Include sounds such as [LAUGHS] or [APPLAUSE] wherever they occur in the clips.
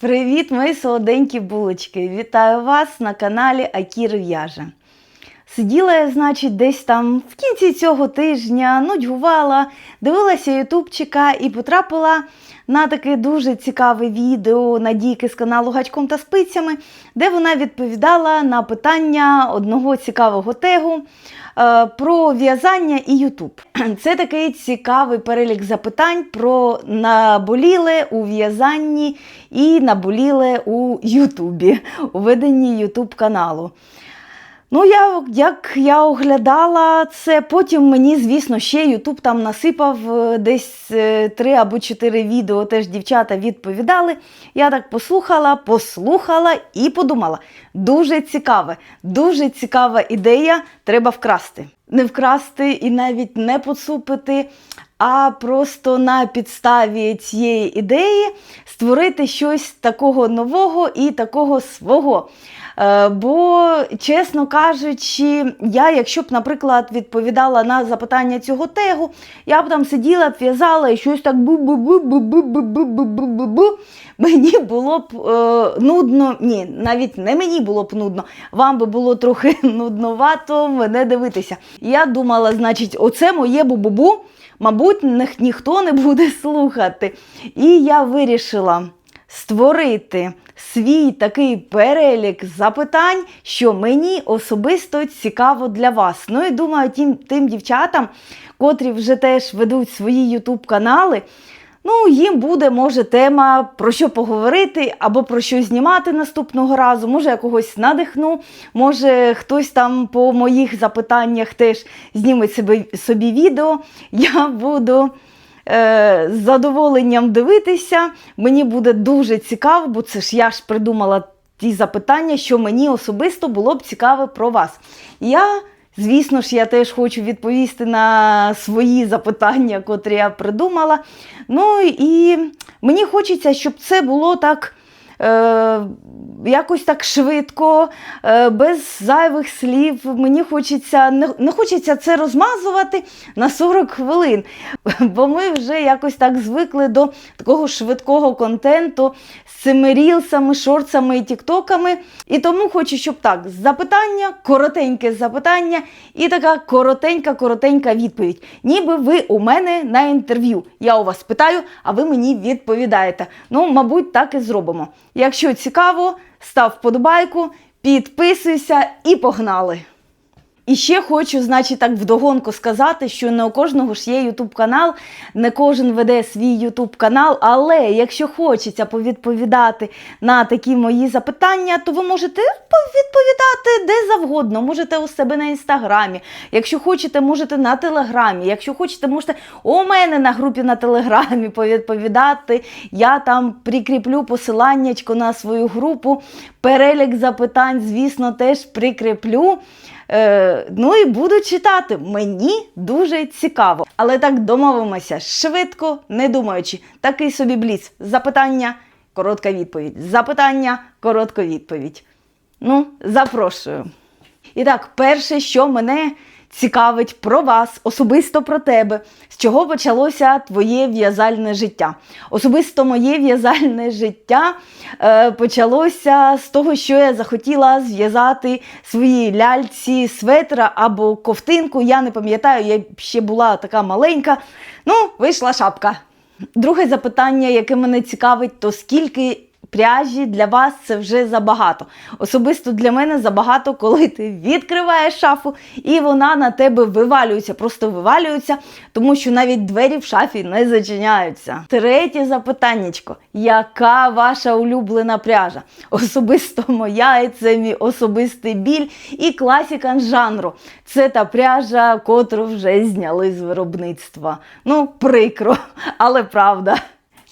Привіт, мої солоденькі булочки! Вітаю вас на каналі Акір В'яже. Сиділа значить, десь там в кінці цього тижня, нудьгувала, дивилася ютубчика і потрапила на таке дуже цікаве відео Надійки з каналу Гачком та спицями, де вона відповідала на питання одного цікавого тегу е, про в'язання і Ютуб. [CLEARS THROAT] Це такий цікавий перелік запитань про наболіле у в'язанні і наболіле у Ютубі, у веденні Ютуб каналу. Ну, я, як я оглядала це, потім мені, звісно, ще Ютуб там насипав е, десь е, три або чотири відео, теж дівчата відповідали. Я так послухала, послухала і подумала: дуже цікаве, дуже цікава ідея, треба вкрасти. Не вкрасти і навіть не поцупити, а просто на підставі цієї ідеї створити щось такого нового і такого свого. Е, Бо, чесно кажучи, я, якщо б, наприклад, відповідала на запитання цього тегу, я б там сиділа, в'язала і щось так бу-бу-бу-бу-бу-бу-бу-бу-бу-бу. Мені було б е, нудно, ні, навіть не мені було б нудно, вам би було трохи [LAUGHS] нудновато мене дивитися. Я думала, значить, оце моє бу-бу-бу, мабуть, ніхто не буде [LAUGHS] слухати. І я вирішила створити свій такий перелік запитань, що мені особисто цікаво для вас. Ну і думаю, тим, тим дівчатам, котрі вже теж ведуть свої YouTube канали. Ну, їм буде, може, тема про що поговорити або про що знімати наступного разу. Може, я когось надихну, може, хтось там по моїх запитаннях теж зніме собі, собі відео. Я буду е, з задоволенням дивитися. Мені буде дуже цікаво, бо це ж я ж придумала ті запитання, що мені особисто було б цікаве про вас. Я, звісно ж, я теж хочу відповісти на свої запитання, котрі я придумала. Ну і мені хочеться, щоб це було так. Е, якось так швидко, е, без зайвих слів. Мені хочеться, не, не хочеться це розмазувати на 40 хвилин. [LAUGHS] Бо ми вже якось так звикли до такого швидкого контенту з цими рілсами, шорцами і тіктоками. І тому хочу, щоб так, запитання, коротеньке запитання і така коротенька-коротенька відповідь. Ніби ви у мене на інтерв'ю. Я у вас питаю, а ви мені відповідаєте. Ну, мабуть, так і зробимо. Якщо цікаво, став вподобайку, підписуйся і погнали! І ще хочу, значить, так вдогонку сказати, що не у кожного ж є Ютуб канал, не кожен веде свій Ютуб канал. Але якщо хочеться повідповідати на такі мої запитання, то ви можете відповідати де завгодно. Можете у себе на інстаграмі. Якщо хочете, можете на телеграмі. Якщо хочете, можете у мене на групі на телеграмі повідповідати. Я там прикріплю посиланнячко на свою групу. Перелік запитань, звісно, теж прикріплю. Е, ну і буду читати. Мені дуже цікаво. Але так домовимося швидко, не думаючи. Такий собі бліц. Запитання, коротка відповідь. Запитання, коротка відповідь. Ну, запрошую. І так, перше, що мене цікавить про вас, особисто про тебе, з чого почалося твоє в'язальне життя. Особисто моє в'язальне життя е, почалося з того, що я захотіла зв'язати свої ляльці светра або ковтинку. Я не пам'ятаю, я ще була така маленька. Ну, вийшла шапка. Друге запитання, яке мене цікавить, то скільки пряжі для вас це вже забагато. Особисто для мене забагато, коли ти відкриваєш шафу і вона на тебе вивалюється, просто вивалюється, тому що навіть двері в шафі не зачиняються. Третє запитаннячко. Яка ваша улюблена пряжа? Особисто моя, і це мій особистий біль і класіка жанру. Це та пряжа, котру вже зняли з виробництва. Ну, прикро, але правда.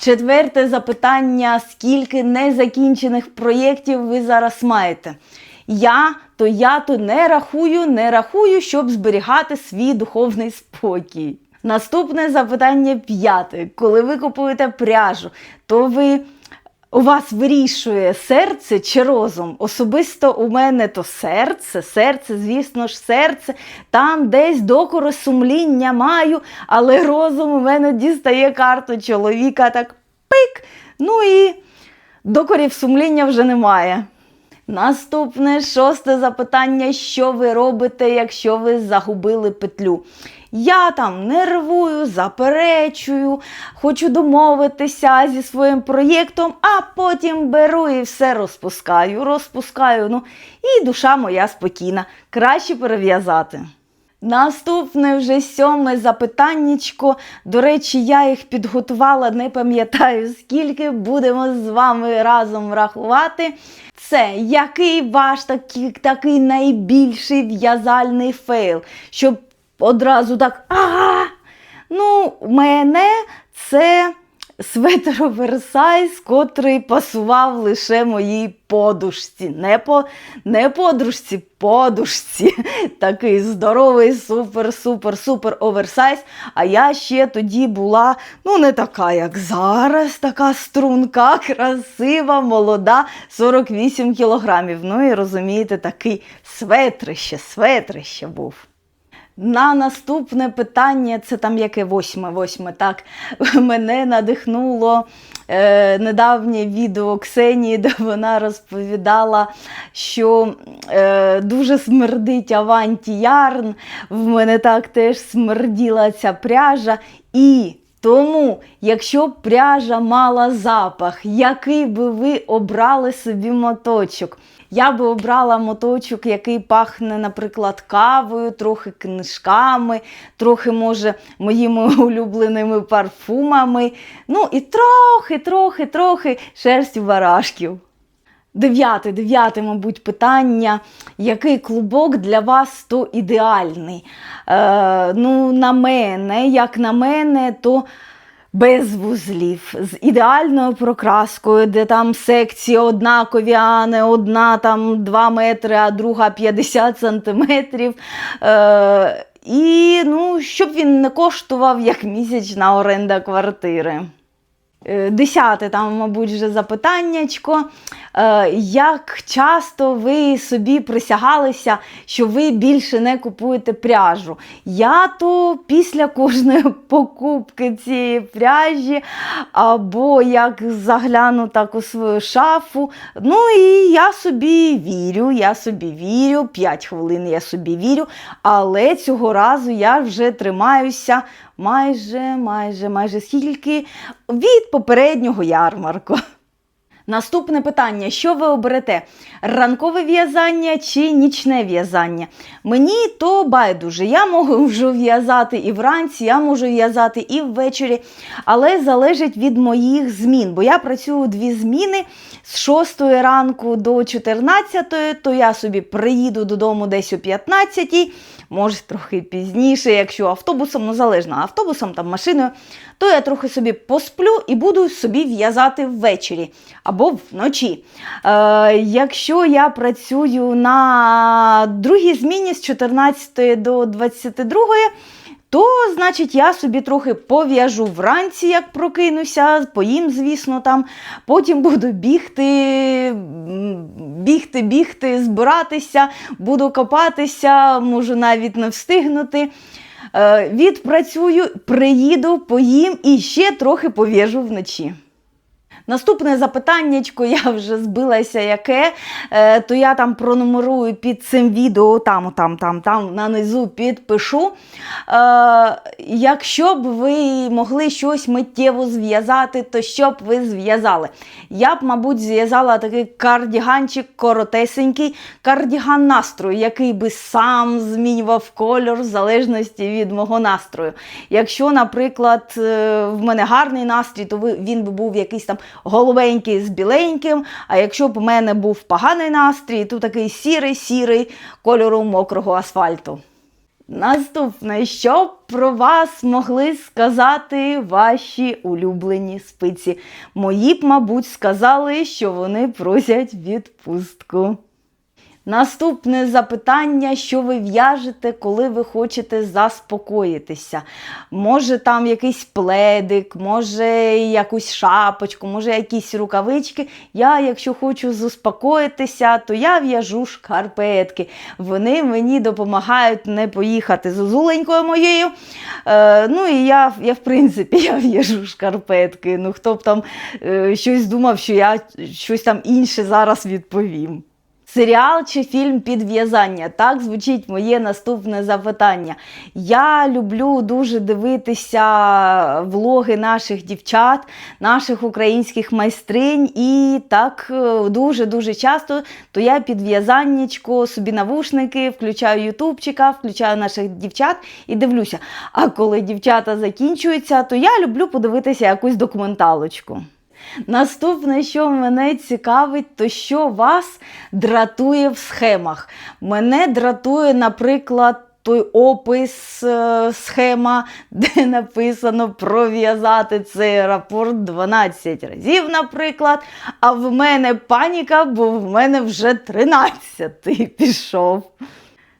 Четверте запитання: скільки незакінчених проєктів ви зараз маєте? Я то я то не рахую, не рахую, щоб зберігати свій духовний спокій. Наступне запитання п'яте. Коли ви купуєте пряжу, то ви у вас вирішує серце чи розум? Особисто у мене то серце, серце, звісно ж, серце. Там десь докори сумління маю, але розум у мене дістає карту чоловіка так пик. Ну і Докорів сумління вже немає. Наступне шосте запитання: що ви робите, якщо ви загубили петлю? Я там нервую, заперечую, хочу домовитися зі своїм проєктом, а потім беру і все розпускаю, розпускаю. Ну, і душа моя спокійна. Краще перев'язати. Наступне вже сьоме запитаннячко. До речі, я їх підготувала, не пам'ятаю скільки. Будемо з вами разом рахувати. Це який ваш такий, такий найбільший в'язальний фейл? Щоб одразу так. Ага! Ну, мене це светр оверсайз, котрий пасував лише моїй подушці. Не, по, не подружці, подушці. [LAUGHS] Такий здоровий, супер, супер, супер оверсайз. А я ще тоді була, ну, не така, як зараз, така струнка, [LAUGHS] красива, молода, 48 кілограмів. Ну і розумієте, такий светрище, светрище був. На наступне питання, це там яке восьме, восьме, так, [LAUGHS] мене надихнуло е, недавнє відео Ксенії, де вона розповідала, що е, дуже смердить Аванті Ярн. В мене так теж смерділа ця пряжа. І тому, якщо пряжа мала запах, який би ви обрали собі моточок? Я би обрала моточок, який пахне, наприклад, кавою, трохи книжками, трохи, може, моїми [LAUGHS] улюбленими парфумами. Ну і трохи, трохи, трохи шерстю барашків. Дев'яте, дев'яте, мабуть, питання. Який клубок для вас то ідеальний? Е, ну, на мене, як на мене, то без вузлів, з ідеальною прокраскою, де там секції однакові, а не одна там 2 метри, а друга 50 сантиметрів. Е, і ну, щоб він не коштував як місячна оренда квартири. Е, Десяте там, мабуть, вже запитаннячко. Е, Як часто ви собі присягалися, що ви більше не купуєте пряжу? Я то після кожної [LAUGHS] покупки цієї пряжі, або як загляну так у свою шафу. Ну і я собі вірю, я собі вірю, 5 хвилин я собі вірю, але цього разу я вже тримаюся майже, майже, майже скільки від попереднього ярмарку. Наступне питання: що ви оберете? Ранкове в'язання чи нічне в'язання? Мені то байдуже. Я можу в'язати і вранці, я можу в'язати і ввечері, але залежить від моїх змін. Бо я працюю дві зміни з 6 ранку до 14, то я собі приїду додому десь о 15 може трохи пізніше, якщо автобусом, ну залежно, автобусом там машиною, то я трохи собі посплю і буду собі в'язати ввечері або вночі. Е, Якщо я працюю на другій зміні з 14 до 22, то, значить, я собі трохи пов'яжу вранці, як прокинуся, поїм, звісно, там. Потім буду бігти, бігти, бігти, збиратися, буду копатися, можу навіть не встигнути. Е, Відпрацюю, приїду, поїм і ще трохи пов'яжу вночі. Наступне запитаннячко, я вже збилася яке, е, то я там пронумерую під цим відео, там, там, там, там, нанизу підпишу. Е, Якщо б ви могли щось миттєво зв'язати, то що б ви зв'язали? Я б, мабуть, зв'язала такий кардіганчик коротесенький, кардіган настрою, який би сам змінював кольор в залежності від мого настрою. Якщо, наприклад, е, в мене гарний настрій, то він би був якийсь там голубенький з біленьким. А якщо б у мене був поганий настрій, то такий сірий-сірий кольору мокрого асфальту. Наступне, що про вас могли сказати ваші улюблені спиці? Мої б, мабуть, сказали, що вони просять відпустку. Наступне запитання, що ви в'яжете, коли ви хочете заспокоїтися? Може там якийсь пледик, може якусь шапочку, може якісь рукавички. Я, якщо хочу заспокоїтися, то я в'яжу шкарпетки. Вони мені допомагають не поїхати з зозуленькою моєю. Е, ну і я, я, в принципі, [LAUGHS] я в'яжу шкарпетки. Ну, хто б там е, щось думав, що я щось там інше зараз відповім. Серіал чи фільм підв'язання? Так звучить моє наступне запитання. Я люблю дуже дивитися влоги наших дівчат, наших українських майстринь, і так дуже-дуже часто то я підв'язаннячко, собі навушники, включаю ютубчика, включаю наших дівчат і дивлюся. А коли дівчата закінчуються, то я люблю подивитися якусь документалочку. Наступне, що мене цікавить, то що вас дратує в схемах. Мене дратує, наприклад, той опис е, схема, [LAUGHS] де написано пров'язати цей рапорт 12 разів, наприклад. А в мене паніка, бо в мене вже 13 пішов.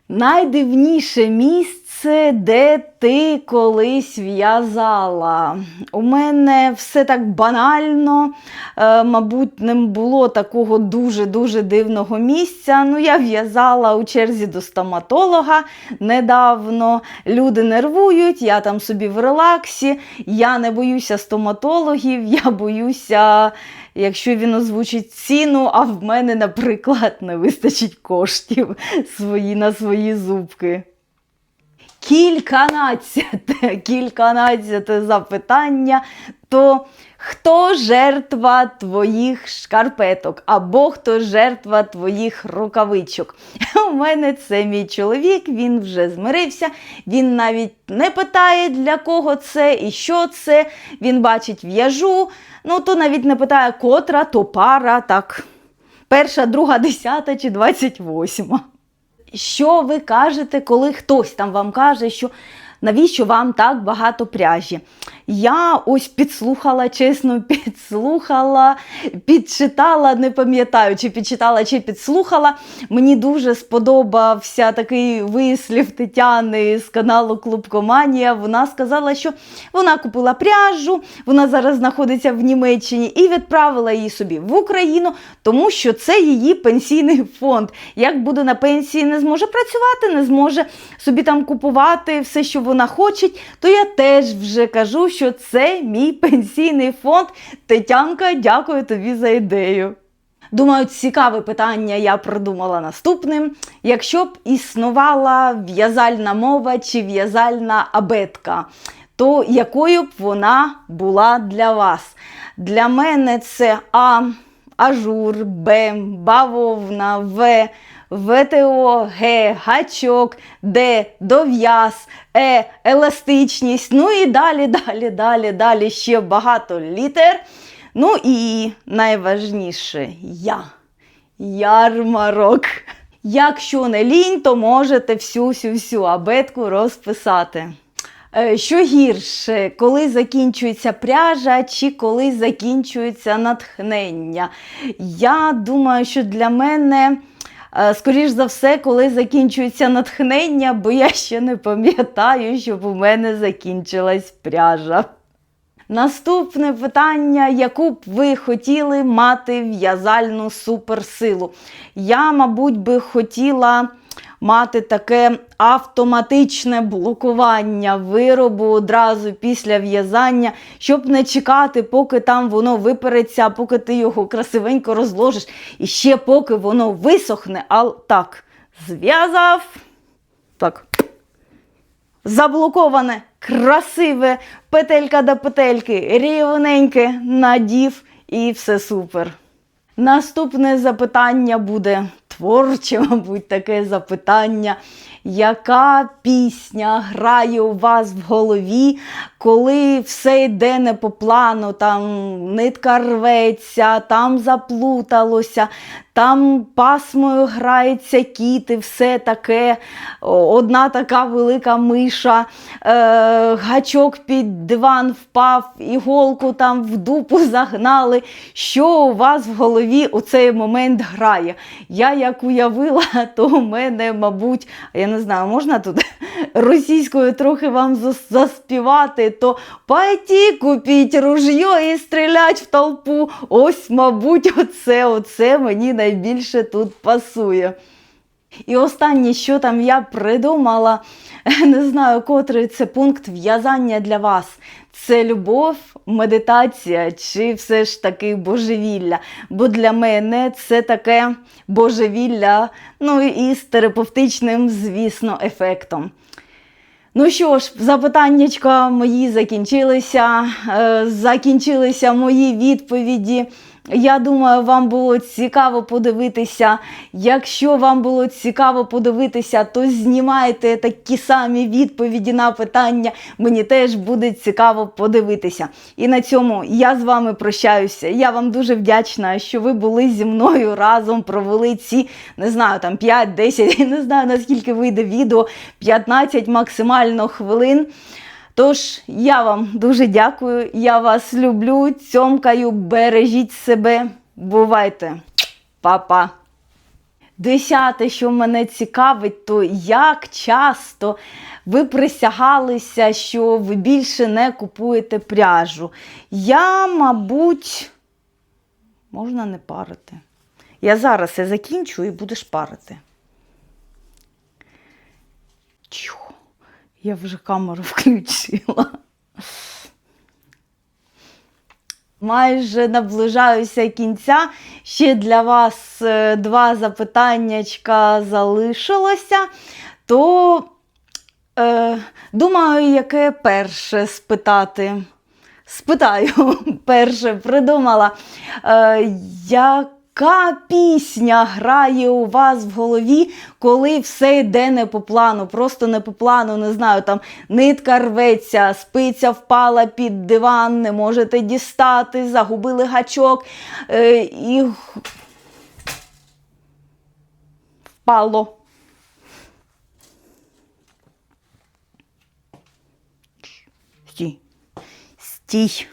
Найдивніше місце, де ти колись в'язала. У мене все так банально, е, мабуть, не було такого дуже-дуже дивного місця. Ну, я в'язала у черзі до стоматолога недавно. Люди нервують, я там собі в релаксі. Я не боюся стоматологів, я боюся. Якщо він озвучить ціну, а в мене, наприклад, не вистачить коштів свої, на свої зубки. Кільканадцяте, [LAUGHS] кільканадцяте запитання, то хто жертва твоїх шкарпеток або хто жертва твоїх рукавичок? [LAUGHS] У мене це мій чоловік, він вже змирився, він навіть не питає, для кого це і що це. Він бачить в'яжу, ну то навіть не питає, котра, то пара, так. Перша, друга, десята чи двадцять восьма. Що ви кажете, коли хтось там вам каже, що навіщо вам так багато пряжі? Я ось підслухала, чесно, [LAUGHS] підслухала, підчитала, не пам'ятаю, чи підчитала, чи підслухала. Мені дуже сподобався такий вислів Тетяни з каналу Клубкоманія. Вона сказала, що вона купила пряжу, вона зараз знаходиться в Німеччині і відправила її собі в Україну, тому що це її пенсійний фонд. Як буде на пенсії, не зможе працювати, не зможе собі там купувати все, що вона хоче, то я теж вже кажу, що це мій пенсійний фонд. Тетянка, дякую тобі за ідею. Думаю, цікаве питання я придумала наступним. Якщо б існувала в'язальна мова чи в'язальна абетка, то якою б вона була для вас? Для мене це А, ажур, Б, бавовна, В. ВТО, Г, гачок, Д, дов'яз, Е, еластичність. Ну і далі, [LAUGHS] далі, далі, далі ще багато літер. Ну і найважніше я. Ярмарок. Якщо не лінь, то можете всю-всю-всю абетку розписати. Е, Що гірше, коли закінчується пряжа чи коли закінчується натхнення? Я думаю, що для мене. Е, Скоріш за все, коли закінчується натхнення, бо я ще не пам'ятаю, щоб у мене закінчилась пряжа. Наступне питання, яку б ви хотіли мати в'язальну суперсилу? Я, мабуть, би хотіла мати таке автоматичне блокування виробу одразу після в'язання, щоб не чекати, поки там воно випереться, поки ти його красивенько розложиш, і ще поки воно висохне, а так, зв'язав. Так. Заблоковане, красиве, петелька до петельки, рівненьке, надів і все супер. Наступне запитання буде творче, [LAUGHS] мабуть, таке запитання. яка пісня грає у вас в голові, коли все йде не по плану, там нитка рветься, там заплуталося, там пасмою грається кіт і все таке, одна така велика миша, е, гачок під диван впав, іголку там в дупу загнали. Що у вас в голові у цей момент грає? Я як уявила, [LAUGHS] то у мене, мабуть, я не знаю, можна тут [LAUGHS] російською трохи вам заспівати, то пойти купіть ружьо і стрілять в толпу. Ось, мабуть, оце, оце мені найбільше тут пасує. І останнє, що там я придумала, [LAUGHS] не знаю, котрий це пункт в'язання для вас. Це любов, медитація чи все ж таки божевілля. Бо для мене це таке божевілля, ну і з терапевтичним, звісно, ефектом. Ну що ж, запитаннячка мої закінчилися. е, Закінчилися мої відповіді. Я думаю, вам було цікаво подивитися. Якщо вам було цікаво подивитися, то знімайте такі самі відповіді на питання. Мені теж буде цікаво подивитися. І на цьому я з вами прощаюся. Я вам дуже вдячна, що ви були зі мною разом, провели ці, не знаю, там 5-10, [LAUGHS] не знаю наскільки вийде відео, 15 максимально хвилин. Тож я вам дуже дякую. Я вас люблю, цьомкаю, бережіть себе. Бувайте, Па-па. Десяте, що мене цікавить, то як часто ви присягалися, що ви більше не купуєте пряжу. Я, мабуть, можна не парити. Я зараз я закінчу і будеш парити. Чу, я вже камеру [LAUGHS] включила. Майже наближаюся кінця. Ще для вас е, два запитаннячка залишилося. То е, думаю, яке перше спитати. Спитаю, [LAUGHS] перше придумала. Е, яка пісня грає у вас в голові, коли все йде не по плану? Просто не по плану, не знаю, там нитка рветься, спиця впала під диван, не можете дістати, загубили гачок е, і впало. Стій. Стій.